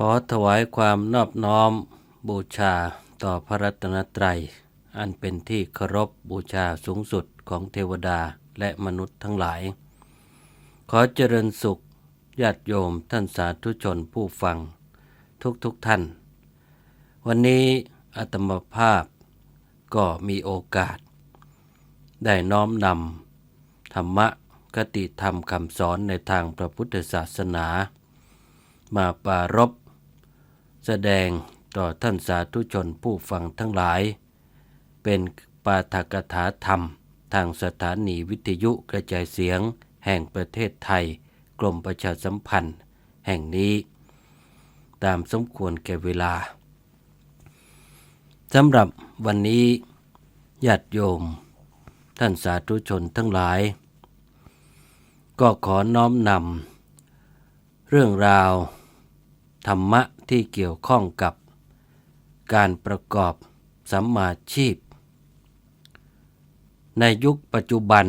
ขอถวายความนอบน้อมบูชาต่อพระรัตนตรัย อันเป็นที่เคารพบูชาสูงสุดของเทวดาและมนุษย์ทั้งหลาย ขอเจริญสุขญาติโยมท่านสาธุชนผู้ฟัง ทุกทุกท่าน วันนี้อาตมาภาพก็มีโอกาส ได้น้อมนำธรรมะคติธรรมคำสอนในทางพระพุทธศาสนา มาปรารบ แสดงต่อท่านสาธุชนผู้ฟังทั้งหลาย เป็นปาฐกถาธรรม ทางสถานีวิทยุกระจายเสียง แห่งประเทศไทย กรมประชาสัมพันธ์ แห่งนี้ ตามสมควรแก่เวลาสำหรับวันนี้ญาติโยม ท่านสาธุชนทั้งหลาย ก็ขอน้อมนำเรื่องราว ธรรมะ ที่เกี่ยวข้องกับ การประกอบสัมมาชีพ ในยุคปัจจุบัน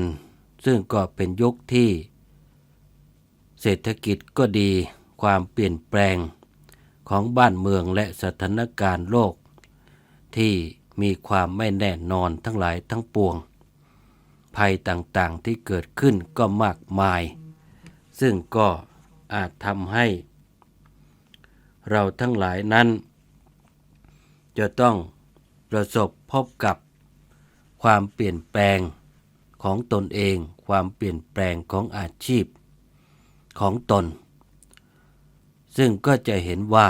ซึ่งก็เป็นยุคที่ เศรษฐกิจก็ดีความเปลี่ยนแปลงของบ้านเมืองและสถานการณ์โลก ที่มีความไม่แน่นอนทั้งหลายทั้งปวง ภัยต่างๆที่เกิดขึ้นก็มากมาย ซึ่งก็อาจทำให้ เราทั้งหลายนั้น จะต้องประสบพบกับความเปลี่ยนแปลงของตนเอง ความเปลี่ยนแปลงของอาชีพของตน ซึ่งก็จะเห็นว่า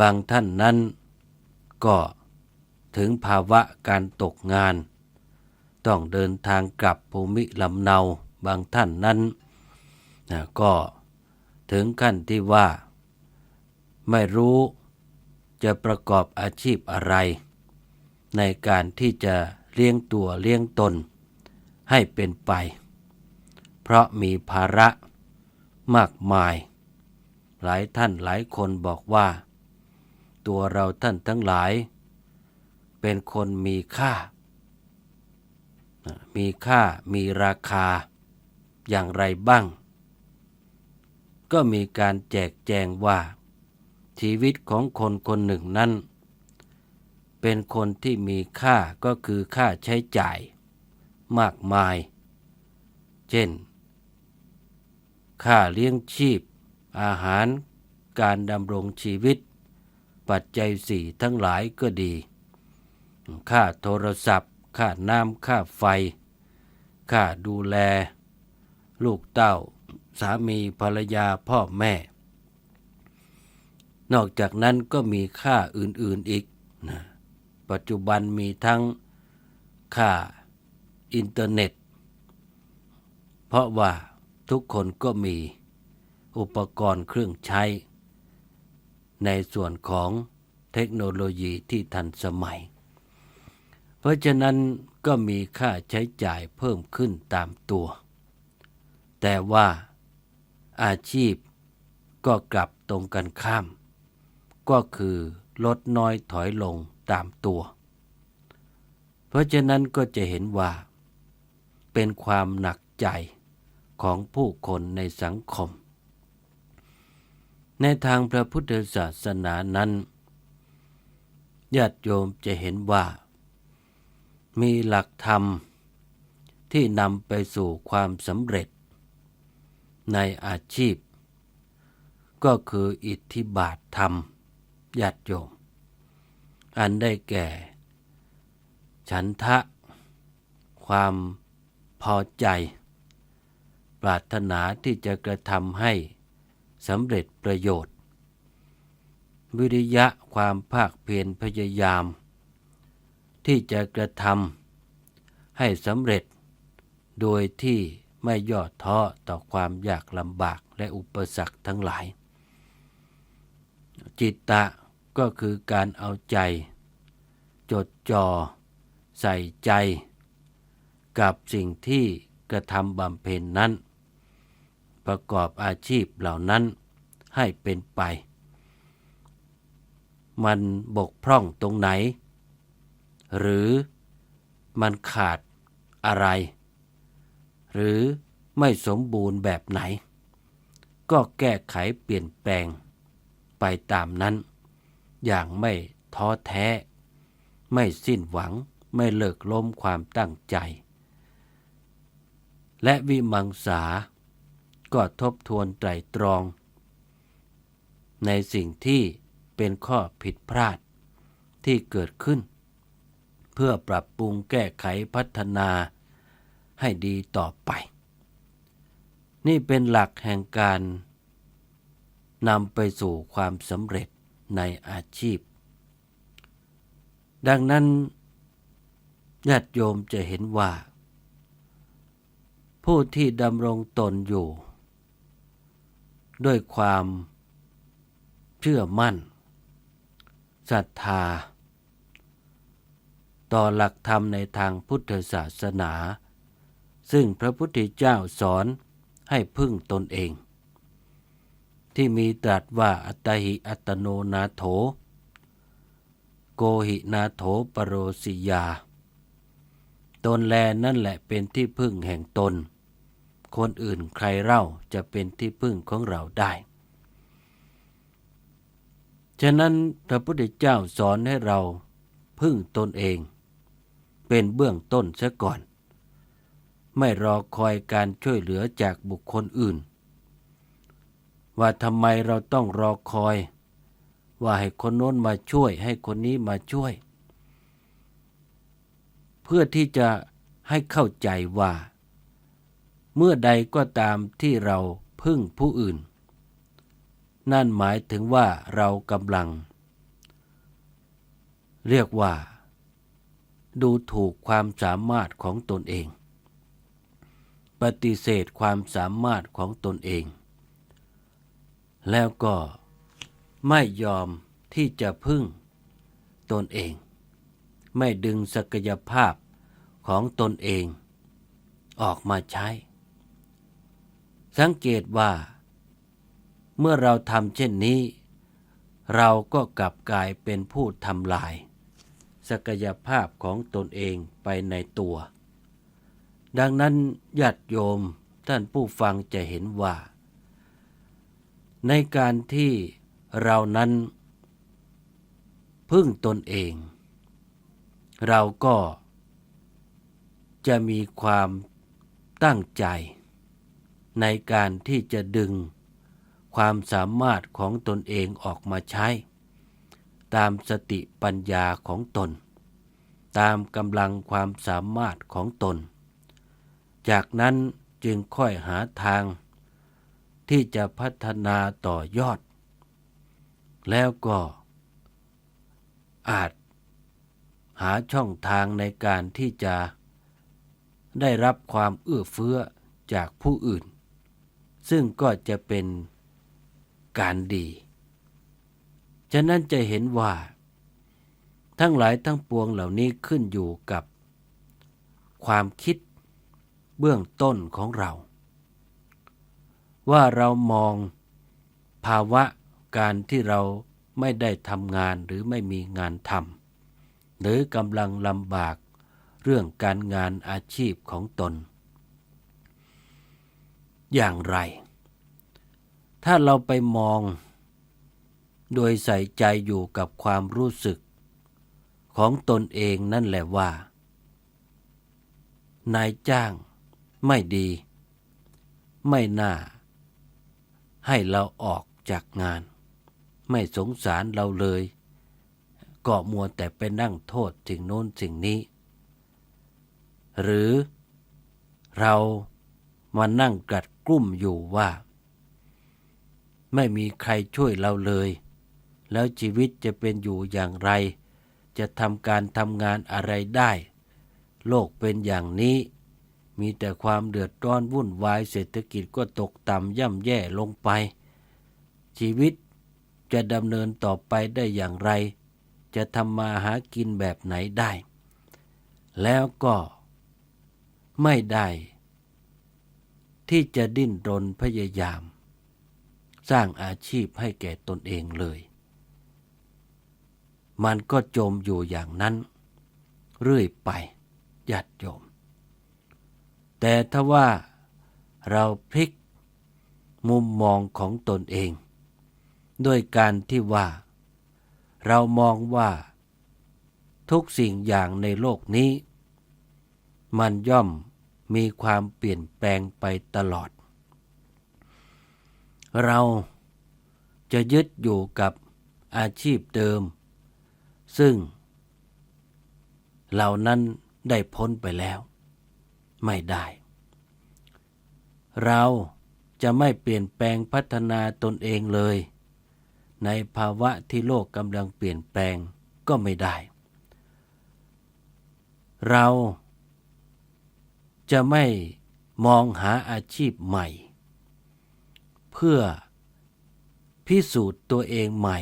บางท่านนั้นก็ถึงภาวะการตกงาน ต้องเดินทางกลับภูมิลำเนาบางท่านนั้นนะก็ถึงขั้นที่ว่า ไม่รู้จะประกอบอาชีพอะไร ในการที่จะเลี้ยงตัวเลี้ยงตนให้เป็นไป เพราะมีภาระมากมาย หลายท่านหลายคนบอกว่า ตัวเราท่านทั้งหลาย เป็นคนมีค่า มีค่ามีราคาอย่างไรบ้าง ก็มีการแจกแจงว่า ชีวิตของคนคนหนึ่งนั้น เป็นคนที่มีค่าก็คือค่าใช้จ่าย มากมาย เช่น ค่าเลี้ยงชีพ อาหาร การดำรงชีวิต ปัจจัยสี่ทั้งหลายก็ดี ค่าโทรศัพท์ ค่าน้ำค่าไฟ ค่าดูแล ลูกเต้า สามีภรรยาพ่อแม่ นอกจากนั้นก็มีค่าอื่นๆอีกนะปัจจุบันมีทั้งค่าอินเทอร์เน็ต เพราะว่าทุกคนก็มีอุปกรณ์เครื่องใช้ ในส่วนของเทคโนโลยีที่ทันสมัย เพราะฉะนั้นก็มีค่าใช้จ่ายเพิ่มขึ้นตามตัว แต่ว่าอาชีพก็กลับตรงกันข้าม ก็คือลดน้อยถอยลงตามตัว เพราะฉะนั้นก็จะเห็นว่า เป็นความหนักใจของผู้คนในสังคม ในทางพระพุทธศาสนานั้นญาติโยมจะเห็นว่า มีหลักธรรมที่นำไปสู่ความสำเร็จ ในอาชีพ ก็คืออิทธิบาทธรรม ญาติโยม อันได้แก่ ฉันทะ ความพอใจ ปรารถนาที่จะกระทำให้สำเร็จประโยชน์ วิริยะความภาคเพียรพยายาม ที่จะกระทำให้สำเร็จ โดยที่ไม่ย่อท้อต่อความยากลำบากและอุปสรรคทั้งหลาย จิตตะ ก็คือการเอาใจ จดจ่อ ใส่ใจ กับสิ่งที่กระทำบำเพ็ญนั้น ประกอบอาชีพเหล่านั้นให้เป็นไป มันบกพร่องตรงไหน หรือมันขาดอะไร หรือไม่สมบูรณ์แบบไหน ก็แก้ไขเปลี่ยนแปลงไปตามนั้น อย่างไม่ท้อแท้ ไม่สิ้นหวังไม่เลิกล้มความตั้งใจ และวิมังสา ก็ทบทวนไตรตรอง ในสิ่งที่เป็นข้อผิดพลาดที่เกิดขึ้น เพื่อปรับปรุงแก้ไขพัฒนาให้ดีต่อไป นี่เป็นหลักแห่งการนำไปสู่ความสำเร็จ ในอาชีพ ดังนั้นญาติโยมจะเห็นว่า ผู้ที่ดำรงตนอยู่ ด้วยความเชื่อมั่นศรัทธา ต่อหลักธรรมในทางพุทธศาสนา ซึ่งพระพุทธเจ้าสอนให้พึ่งตนเอง ที่มีตรัสว่าอัตหิอัตโนนาโถ โกหินาโถปโรสิยา ตนแลนั่นแหละเป็นที่พึ่งแห่งตน คนอื่นใครเล่าจะเป็นที่พึ่งของเราได้ ฉะนั้นพระพุทธเจ้าสอนให้เราพึ่งตนเอง เป็นเบื้องต้นซะก่อน ไม่รอคอยการช่วยเหลือจากบุคคลอื่น ว่าทำไมเราต้องรอคอย ว่าให้คนโน้นมาช่วย ให้คนนี้มาช่วย เพื่อที่จะให้เข้าใจว่า เมื่อใดก็ตามที่เราพึ่งผู้อื่น นั่นหมายถึงว่าเรากำลัง เรียกว่า ดูถูกความสามารถของตนเอง ปฏิเสธความสามารถของตนเอง แล้วก็ไม่ยอมที่จะพึ่งตนเอง ไม่ดึงศักยภาพของตนเองออกมาใช้ สังเกตว่า เมื่อเราทำเช่นนี้ เราก็กลับกลายเป็นผู้ทำลาย ศักยภาพของตนเองไปในตัว ดังนั้นญาติโยมท่านผู้ฟังจะเห็นว่า ในการที่เรานั้น พึ่งตนเอง เราก็จะมีความตั้งใจ ในการที่จะดึงความสามารถของตนเองออกมาใช้ ตามสติปัญญาของตน ตามกำลังความสามารถของตน จากนั้นจึงค่อยหาทาง ที่จะพัฒนาต่อยอด แล้วก็อาจหาช่องทางในการที่จะได้รับความเอื้อเฟื้อจากผู้อื่น ซึ่งก็จะเป็นการดี ฉะนั้นจะเห็นว่า ทั้งหลายทั้งปวงเหล่านี้ขึ้นอยู่กับ ความคิดเบื้องต้นของเรา ว่าเรามองภาวะการที่เราไม่ได้ทำงานหรือไม่มีงานทำหรือกำลังลำบากเรื่องการงานอาชีพของตน อย่างไร ถ้าเราไปมอง โดยใส่ใจอยู่กับความรู้สึก ของตนเองนั่นแหละว่า นายจ้างไม่ดี ไม่น่า ให้เราออกจากงาน ไม่สงสารเราเลย ก็มัวแต่ไปนั่งโทษสิ่งโน้นสิ่งนี้ หรือเรามานั่งกัดกลุ้มอยู่ว่า ไม่มีใครช่วยเราเลย แล้วชีวิตจะเป็นอยู่อย่างไร จะทำการทำงานอะไรได้ โลกเป็นอย่างนี้ มีแต่ความเดือดร้อนวุ่นวายเศรษฐกิจก็ตกต่ำย่ำแย่ลงไป ชีวิตจะดำเนินต่อไปได้อย่างไร จะทำมาหากินแบบไหนได้ แล้วก็ไม่ได้ที่จะดิ้นรนพยายาม สร้างอาชีพให้แก่ตนเองเลย มันก็จมอยู่อย่างนั้น เรื่อยไปญาติโยม แต่ถ้าว่าเราพลิกมุมมองของตนเอง ด้วยการที่ว่า เรามองว่า ทุกสิ่งอย่างในโลกนี้ มันย่อมมีความเปลี่ยนแปลงไปตลอด เราจะยึดอยู่กับอาชีพเดิม ซึ่งเหล่านั้นได้พ้นไปแล้ว ไม่ได้ เราจะไม่เปลี่ยนแปลงพัฒนาตนเองเลย ในภาวะที่โลกกำลังเปลี่ยนแปลงก็ไม่ได้ เราจะไม่มองหาอาชีพใหม่ เพื่อพิสูจน์ตัวเองใหม่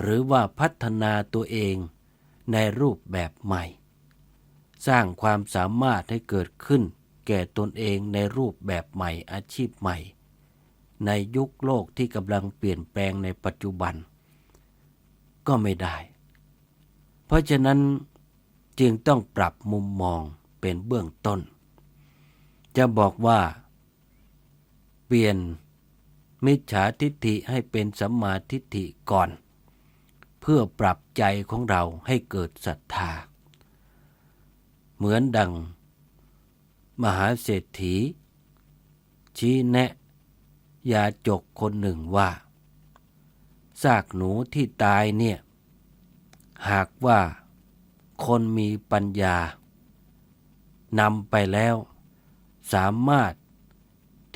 หรือว่าพัฒนาตัวเองในรูปแบบใหม่ สร้างความสามารถให้เกิดขึ้น แก่ตนเองในรูปแบบใหม่อาชีพใหม่ ในยุคโลกที่กำลังเปลี่ยนแปลงในปัจจุบัน ก็ไม่ได้ เพราะฉะนั้นจึงต้องปรับมุมมองเป็นเบื้องต้น จะบอกว่า เปลี่ยนมิจฉาทิฏฐิให้เป็นสัมมาทิฏฐิก่อน เพื่อปรับใจของเราให้เกิดศรัทธา เหมือนดัง มหาเศรษฐี ชี้แนะยาจกคนหนึ่งว่าซากหนูที่ตายเนี่ย หากว่าคนมีปัญญานำไปแล้ว สามารถ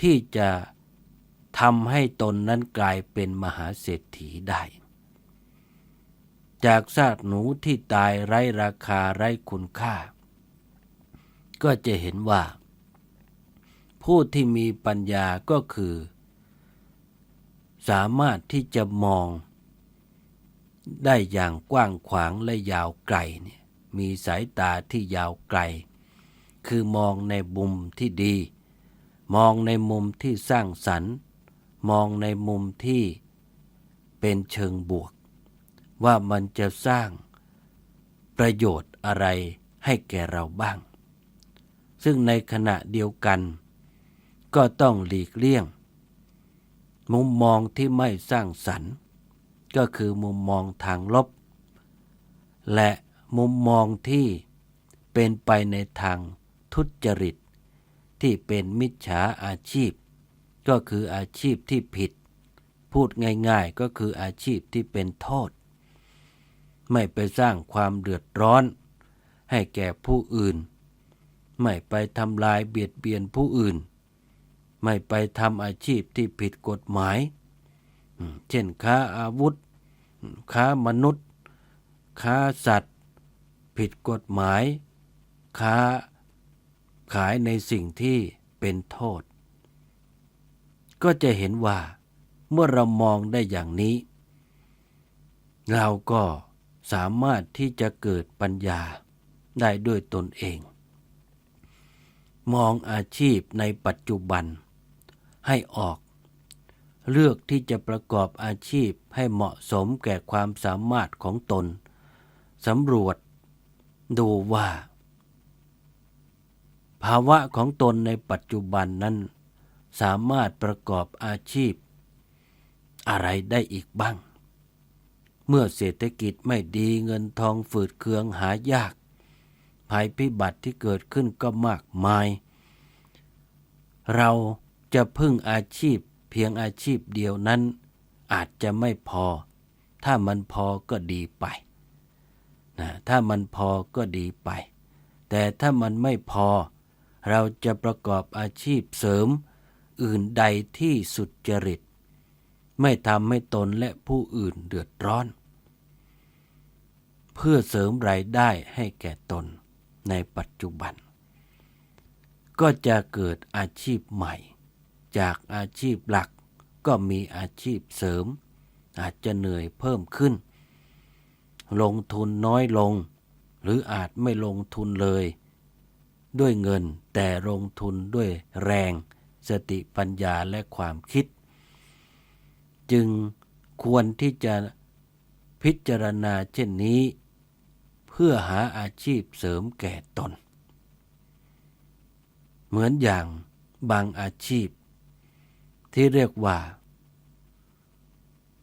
ที่จะทำให้ตนนั้นกลายเป็นมหาเศรษฐีได้ จากซากหนูที่ตายไร้ราคาไร้คุณค่า ก็จะเห็นว่า ผู้ที่มีปัญญาก็คือ สามารถที่จะมอง ได้อย่างกว้างขวางและยาวไกลเนี่ยมีสายตาที่ยาวไกล คือมองในมุมที่ดี มองในมุมที่สร้างสรรค์ มองในมุมที่เป็นเชิงบวก ว่ามันจะสร้างประโยชน์อะไรให้แก่เราบ้าง ซึ่งในขณะเดียวกัน ก็ต้องหลีกเลี่ยง มุมมองที่ไม่สร้างสรรค์ ก็คือมุมมองทางลบ และมุมมองที่เป็นไปในทางทุจริต ที่เป็นมิจฉาอาชีพ ก็คืออาชีพที่ผิด พูดง่ายๆก็คืออาชีพที่เป็นโทษ ไม่ไปสร้างความเดือดร้อน ให้แก่ผู้อื่น ไม่ไปทำลายเบียดเบียนผู้อื่น ไม่ไปทำอาชีพที่ผิดกฎหมาย เช่นค้าอาวุธ ค้ามนุษย์ ค้าสัตว์ ผิดกฎหมาย ค้าขายในสิ่งที่เป็นโทษ ก็จะเห็นว่าเมื่อเรามองได้อย่างนี้ เราก็สามารถที่จะเกิดปัญญาได้ด้วยตนเอง มองอาชีพในปัจจุบัน ให้ออก เลือกที่จะประกอบอาชีพให้เหมาะสมแก่ความสามารถของตนสำรวจ ดูว่า ภาวะของตนในปัจจุบันนั้น สามารถประกอบอาชีพ อะไรได้อีกบ้าง เมื่อเศรษฐกิจไม่ดีเงินทองฝืดเคืองหายาก ภัยพิบัติที่เกิดขึ้นก็มากมาย เราจะพึ่งอาชีพเพียงอาชีพเดียวนั้น อาจจะไม่พอ ถ้ามันพอก็ดีไปนะถ้ามันพอก็ดีไป แต่ถ้ามันไม่พอ เราจะประกอบอาชีพเสริม อื่นใดที่สุดจริต ไม่ทำให้ตนและผู้อื่นเดือดร้อน เพื่อเสริมรายได้ให้แก่ตน ในปัจจุบัน ก็จะเกิดอาชีพใหม่ จากอาชีพหลักก็มีอาชีพเสริม อาจจะเหนื่อยเพิ่มขึ้น ลงทุนน้อยลง หรืออาจไม่ลงทุนเลย ด้วยเงินแต่ลงทุนด้วยแรง สติปัญญาและความคิด จึงควรที่จะพิจารณาเช่นนี้ เพื่อหาอาชีพเสริมแก่ตน เหมือนอย่างบางอาชีพ ที่เรียกว่า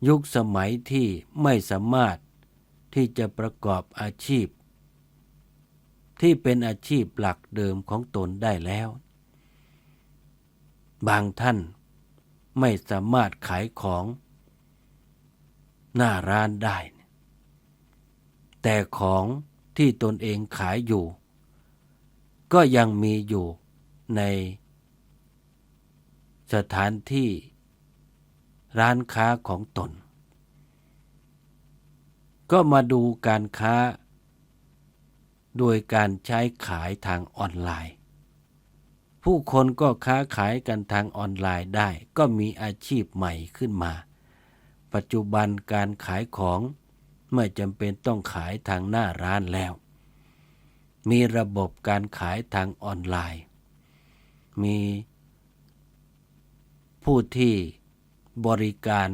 ยุคสมัยที่ไม่สามารถที่จะประกอบอาชีพ ที่เป็นอาชีพหลักเดิมของตนได้แล้ว บางท่านไม่สามารถขายของหน้าร้านได้ แต่ของที่ตนเองขายอยู่ ก็ยังมีอยู่ในสถานที่ร้านค้าของตน ก็มาดูการค้า โดยการใช้ขายทางออนไลน์ ผู้คนก็ค้าขายกันทางออนไลน์ได้ ก็มีอาชีพใหม่ขึ้นมา ปัจจุบันการขายของ ไม่จำเป็นต้องขายทางหน้าร้านแล้ว มีระบบการขายทางออนไลน์ มีผู้ที่บริการ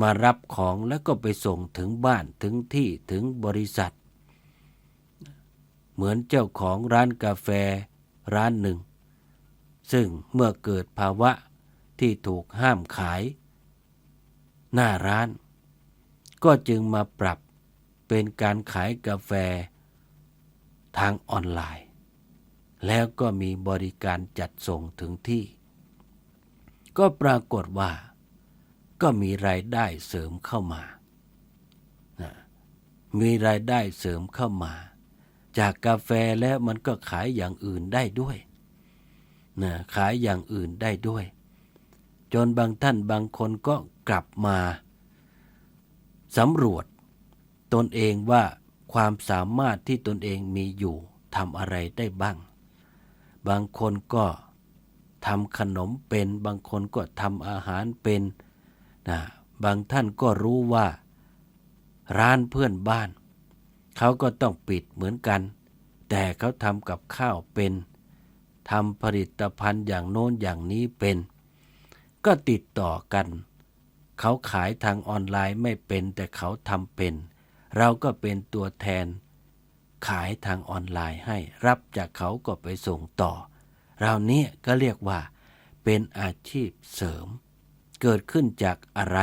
มารับของแล้วก็ไปส่งถึงบ้านถึงที่ถึงบริษัท เหมือนเจ้าของร้านกาแฟร้านหนึ่ง ซึ่งเมื่อเกิดภาวะที่ถูกห้ามขาย หน้าร้าน ก็จึงมาปรับเป็นการขายกาแฟทางออนไลน์ แล้วก็มีบริการจัดส่งถึงที่ ก็ปรากฏว่า ก็มีรายได้เสริมเข้ามานะมีรายได้เสริมเข้ามา จากกาแฟแล้วมันก็ขายอย่างอื่นได้ด้วยนะขายอย่างอื่นได้ด้วย จนบางท่านบางคนก็กลับมา สำรวจ ตนเองว่าความสามารถที่ตนเองมีอยู่ทำอะไรได้บ้าง บางคนก็ทำขนมเป็น บางคนก็ทำอาหารเป็นนะบางท่านก็รู้ว่า ร้านเพื่อนบ้าน เขาก็ต้องปิดเหมือนกัน แต่เขาทำกับข้าวเป็นทำผลิตภัณฑ์อย่างโน้นอย่างนี้เป็น ก็ติดต่อกัน เขาขายทางออนไลน์ไม่เป็นแต่เขาทำเป็น เราก็เป็นตัวแทน ขายทางออนไลน์ให้รับจากเขาก็ไปส่งต่อ เรานี้ก็เรียกว่า เป็นอาชีพเสริม เกิดขึ้นจากอะไร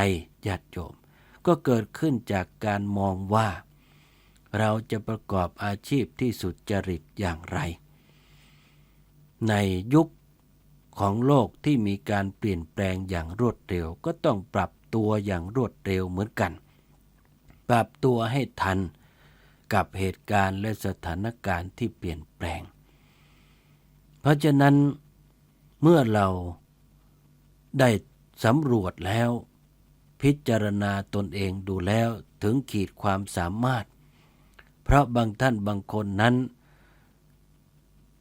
ญาติโยม ก็เกิดขึ้นจากการมองว่า เราจะประกอบอาชีพที่สุดจริตอย่างไร ในยุคของโลกที่มีการเปลี่ยนแปลงอย่างรวดเร็วก็ต้องปรับ ตัวอย่างรวดเร็วเหมือนกัน ปรับตัวให้ทันกับเหตุการณ์และสถานการณ์ที่เปลี่ยนแปลง เพราะฉะนั้นเมื่อเราได้สำรวจแล้ว พิจารณาตนเองดูแล้วถึงขีดความสามารถ เพราะบางท่านบางคนนั้น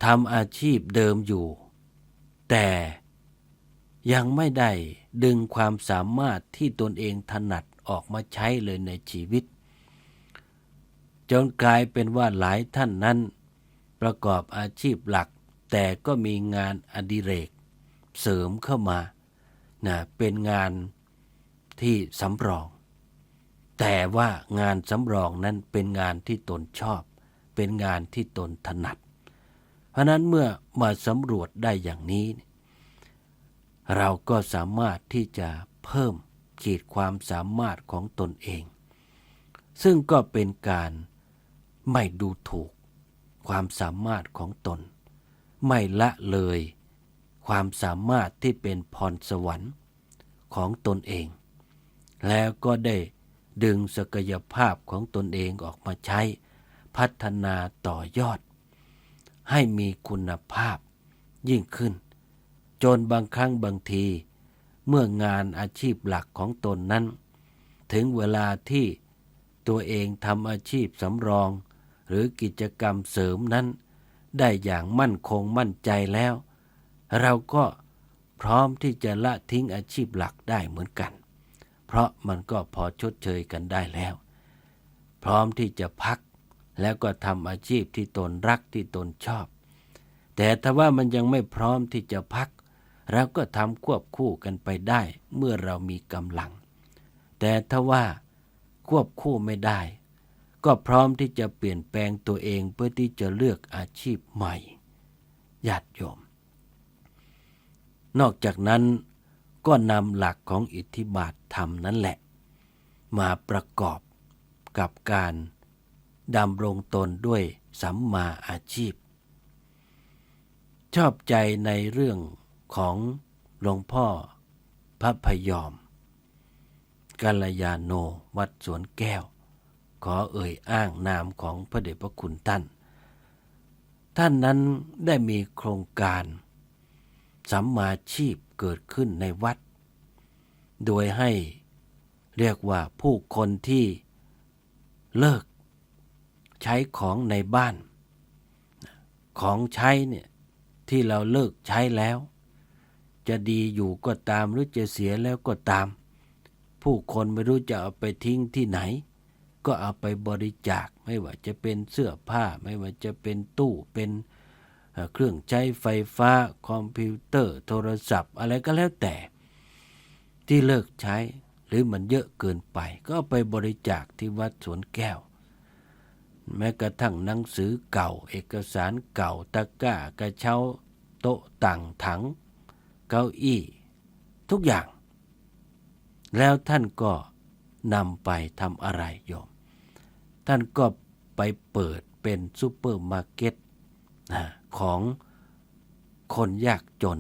ทำอาชีพเดิมอยู่ แต่ยังไม่ได้ ดึงความสามารถที่ตนเองถนัดออกมาใช้เลยในชีวิต จนกลายเป็นว่าหลายท่านนั้น ประกอบอาชีพหลัก แต่ก็มีงานอดิเรก เสริมเข้ามานะเป็นงานที่สำรอง แต่ว่างานสำรองนั้นเป็นงานที่ตนชอบ เป็นงานที่ตนถนัด เพราะนั้นเมื่อมาสำรวจได้อย่างนี้ เราก็สามารถที่จะเพิ่มขีดความสามารถของตนเอง ซึ่งก็เป็นการไม่ดูถูก ความสามารถของตน ไม่ละเลย ความสามารถที่เป็นพรสวรรค์ของตนเอง แล้วก็ได้ดึงศักยภาพของตนเองออกมาใช้ พัฒนาต่อยอด ให้มีคุณภาพยิ่งขึ้น จนบางครั้งบางที เมื่องานอาชีพหลักของตนนั้น ถึงเวลาที่ตัวเองทำอาชีพสำรอง หรือกิจกรรมเสริมนั้น ได้อย่างมั่นคงมั่นใจแล้ว เราก็พร้อมที่จะละทิ้งอาชีพหลักได้เหมือนกัน เพราะมันก็พอชดเชยกันได้แล้ว พร้อมที่จะพักแล้วก็ทำอาชีพที่ตนรักที่ตนชอบ แต่ถ้าว่ามันยังไม่พร้อมที่จะพัก เราก็ทำควบคู่กันไปได้เมื่อเรามีกำลัง แต่ถ้าว่าควบคู่ไม่ได้ ก็พร้อมที่จะเปลี่ยนแปลงตัวเองเพื่อที่จะเลือกอาชีพใหม่ญาติโยม นอกจากนั้นก็นำหลักของอิทธิบาทธรรมนั่นแหละ มาประกอบกับการดำรงตนด้วยสัมมาอาชีพ ชอบใจในเรื่อง ของหลวงพ่อพระพยอมกัลยาโนวัดสวนแก้ว ขอเอ่ยอ้างนามของพระเดชพระคุณท่าน ท่านนั้นได้มีโครงการสัมมาชีพเกิดขึ้นในวัด โดยให้เรียกว่าผู้คนที่เลิกใช้ของในบ้าน ของใช้เนี่ยที่เราเลิกใช้แล้ว จะดีอยู่ก็ตามหรือจะเสียแล้วก็ตาม ผู้คนไม่รู้จะเอาไปทิ้งที่ไหน ก็เอาไปบริจาคไม่ว่าจะเป็นเสื้อผ้าไม่ว่าจะเป็นตู้เป็นเครื่องใช้ไฟฟ้าคอมพิวเตอร์ โทรศัพท์ อะไรก็แล้วแต่ ที่เลิกใช้หรือมันเยอะเกินไป ก็ไปบริจาคที่วัดสวนแก้ว แม้กระทั่งหนังสือเก่า เอกสารเก่าตะกร้ากระเช้า โต๊ะต่างถัง เก้าอี้ ทุกอย่าง แล้วท่านก็นำไปทำอะไรโยม ท่านก็ไปเปิดเป็นซูเปอร์มาร์เก็ตนะของคนยากจน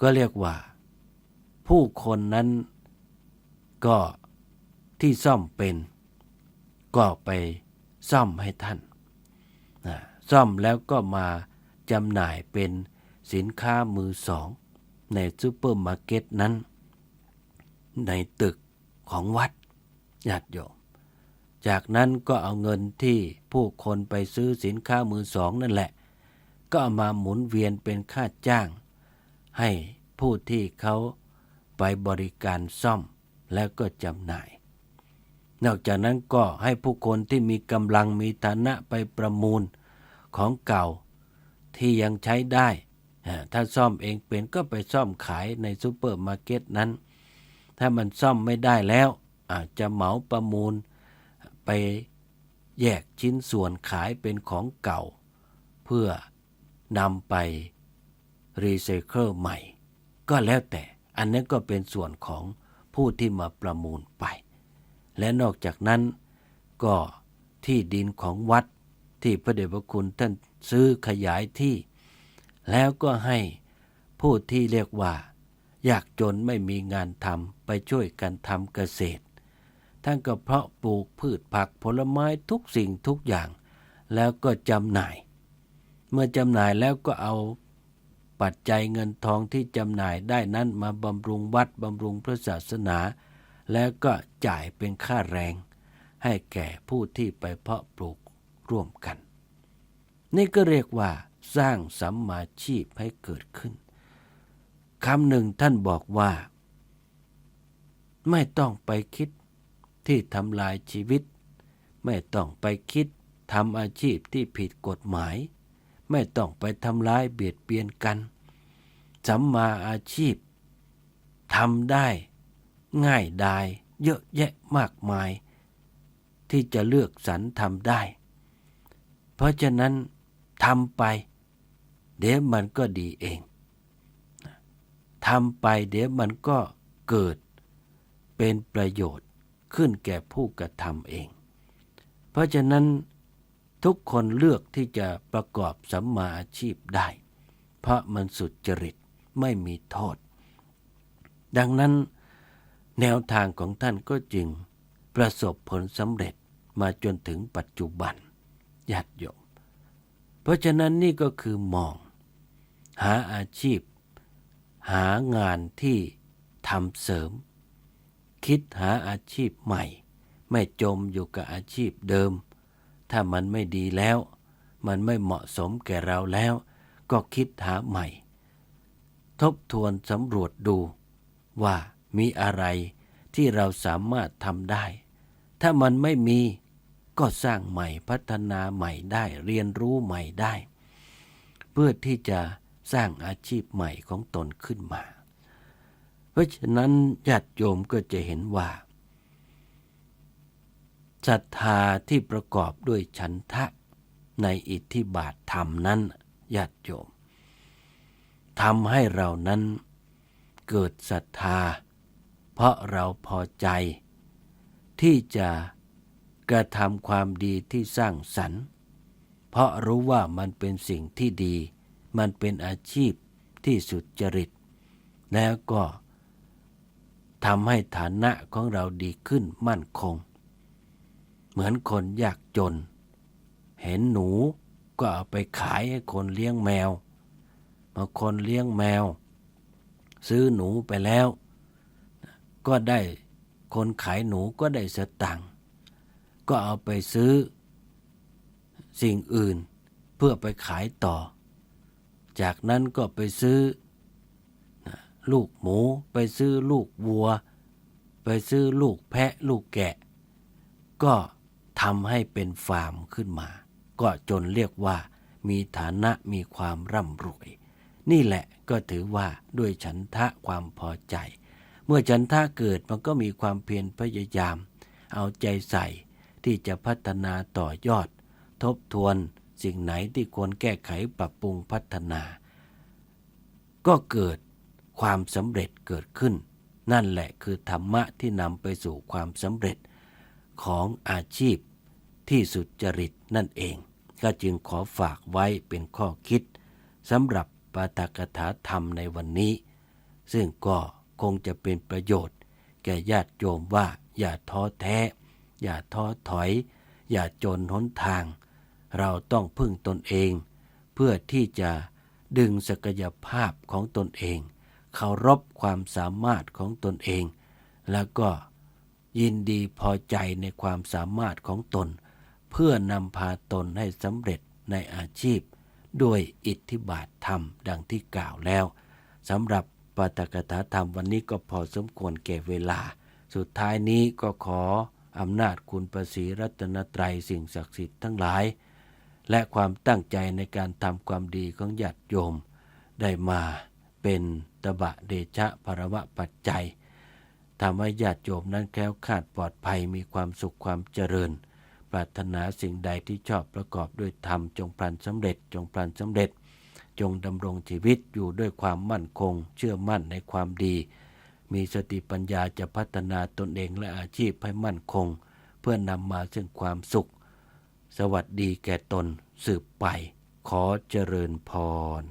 ก็เรียกว่า ผู้คนนั้นก็ที่ซ่อมเป็น ก็ไปซ่อมให้ท่านนะซ่อมแล้วก็มาจำหน่ายเป็น สินค้ามือสอง ในซูเปอร์มาร์เก็ตนั้น ในตึกของวัดญาติโยม จากนั้นก็เอาเงินที่ผู้คนไปซื้อสินค้ามือสองนั่นแหละ ก็ามาหมุนเวียนเป็นค่าจ้าง ให้ผู้ที่เขาไปบริการซ่อมแล้วก็จำหน่าย นอกจากนั้นก็ให้ผู้คนที่มีกำลังมีฐานะไปประมูลของเก่าที่ยังใช้ได้ ถ้าซ่อมเองเป็นก็ไปซ่อมขายในซูเปอร์มาร์เก็ตนั้น ถ้ามันซ่อมไม่ได้แล้ว อาจจะเหมาประมูลไปแยกชิ้นส่วนขายเป็นของเก่า เพื่อนำไปรีไซเคิลใหม่ ก็แล้วแต่อันนั้นก็เป็นส่วนของผู้ที่มาประมูลไป และนอกจากนั้นก็ที่ดินของวัดที่พระเดชพระคุณท่านซื้อขยายที่ แล้วก็ให้ผู้ที่เรียกว่า อยากจนไม่มีงานทำไปช่วยกันทำเกษตร ท่านก็เพาะปลูกพืชผักผลไม้ทุกสิ่งทุกอย่าง แล้วก็จำหน่าย เมื่อจำหน่ายแล้วก็เอาปัจจัยเงินทองที่จำหน่ายได้นั้นมาบำรุงวัดบำรุงพระศาสนา แล้วก็จ่ายเป็นค่าแรง ให้แก่ผู้ที่ไปเพาะปลูกร่วมกัน นี่ก็เรียกว่า สร้างสัมมาชีพให้เกิดขึ้นคำหนึ่งท่านบอกว่า ไม่ต้องไปคิดที่ทำลายชีวิต ไม่ต้องไปคิดทำอาชีพที่ผิดกฎหมาย ไม่ต้องไปทำร้ายเบียดเบียนกันสัมมาอาชีพทำได้ง่ายดายเยอะแยะมากมาย ที่จะเลือกสรรทำได้ เพราะฉะนั้นทำไป เดี๋ยวมันก็ดีเองทำไปเดี๋ยวมันก็เกิดเป็นประโยชน์ขึ้นแก่ผู้กระทำเอง เพราะฉะนั้นทุกคนเลือกที่จะประกอบสัมมาอาชีพได้ เพราะมันสุจริตไม่มีโทษ ดังนั้นแนวทางของท่านก็จึงประสบผลสำเร็จมาจนถึงปัจจุบันญาติโยม เพราะฉะนั้นนี่ก็คือมอง หาอาชีพ หางานที่ทำเสริม คิดหาอาชีพใหม่ ไม่จมอยู่กับอาชีพเดิม ถ้ามันไม่ดีแล้ว มันไม่เหมาะสมแก่เราแล้ว ก็คิดหาใหม่ ทบทวนสำรวจดู ว่ามีอะไรที่เราสามารถทำได้ ถ้ามันไม่มีก็สร้างใหม่พัฒนาใหม่ได้เรียนรู้ใหม่ได้ เพื่อที่จะ สร้างอาชีพใหม่ของตนขึ้นมา เพราะฉะนั้นญาติโยมก็จะเห็นว่าศรัทธาที่ประกอบด้วยฉันทะในอิทธิบาทธรรมนั้นญาติโยมทำให้เรานั้นเกิดศรัทธา เพราะเราพอใจ ที่จะกระทำความดีที่สร้างสรรค์ เพราะรู้ว่ามันเป็นสิ่งที่ดี มันเป็นอาชีพที่สุจริต แล้วก็ทำให้ฐานะของเราดีขึ้นมั่นคง เหมือนคนยากจน เห็นหนูก็เอาไปขายให้คนเลี้ยงแมวบางคนเลี้ยงแมว ซื้อหนูไปแล้ว ก็ได้คนขายหนูก็ได้สตังค์ก็เอาไปซื้อสิ่งอื่นเพื่อไปขายต่อ จากนั้นก็ไปซื้อลูกหมู ไปซื้อลูกวัว ไปซื้อลูกแพะลูกแกะ ก็ทำให้เป็นฟาร์มขึ้นมา ก็จนเรียกว่ามีฐานะมีความร่ำรวย นี่แหละก็ถือว่าด้วยฉันทะความพอใจ เมื่อฉันทะเกิดมันก็มีความเพียรพยายาม เอาใจใส่ที่จะพัฒนาต่อยอด ทบทวน สิ่งไหนที่ควรแก้ไขปรับปรุงพัฒนา ก็เกิดความสำเร็จเกิดขึ้น นั่นแหละคือธรรมะที่นำไปสู่ความสำเร็จของอาชีพที่สุจริตนั่นเอง ก็จึงขอฝากไว้เป็นข้อคิดสำหรับปาตกถาธรรมในวันนี้ ซึ่งก็คงจะเป็นประโยชน์ แก่ญาติโยมว่าอย่าท้อแท้ อย่าท้อถอย อย่าจนหนทาง เราต้องพึ่งตนเอง เพื่อที่จะดึงศักยภาพของตนเองเคารพความสามารถของตนเอง แล้วก็ยินดีพอใจในความสามารถของตน เพื่อนำพาตนให้สำเร็จในอาชีพ ด้วยอิทธิบาทธรรมดังที่กล่าวแล้วสำหรับปาตกถาธรรมวันนี้ก็พอสมควรแก่เวลา สุดท้ายนี้ก็ขออำนาจคุณประสีรัตนตรัยสิ่งศักดิ์สิทธิ์ทั้งหลาย และความตั้งใจในการทำความดีของญาติโยม ได้มาเป็นตบะเดชะภรวะปัจจัยทำให้ญาติโยมนั้นแคล้วคลาดปลอดภัยมีความสุขความเจริญ ปรารถนาสิ่งใดที่ชอบประกอบด้วยธรรมจงพลันสำเร็จจงพลันสำเร็จ จงดำรงชีวิตอยู่ด้วยความมั่นคง เชื่อมั่นในความดี มีสติปัญญาจะพัฒนาตนเองและอาชีพให้มั่นคง เพื่อนำมาซึ่งความสุข สวัสดีแก่ตนสืบไปขอเจริญพร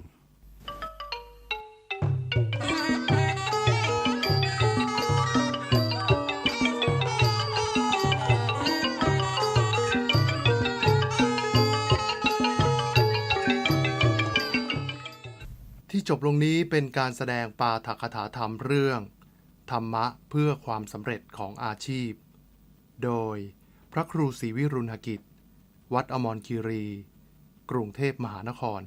ที่จบลงนี้เป็นการแสดงปาฐกถาธรรมเรื่อง ธรรมะเพื่อความสำเร็จของอาชีพ โดยพระครูศรีวิรุณหกิจ วัดอมรคีรี กรุงเทพมหานคร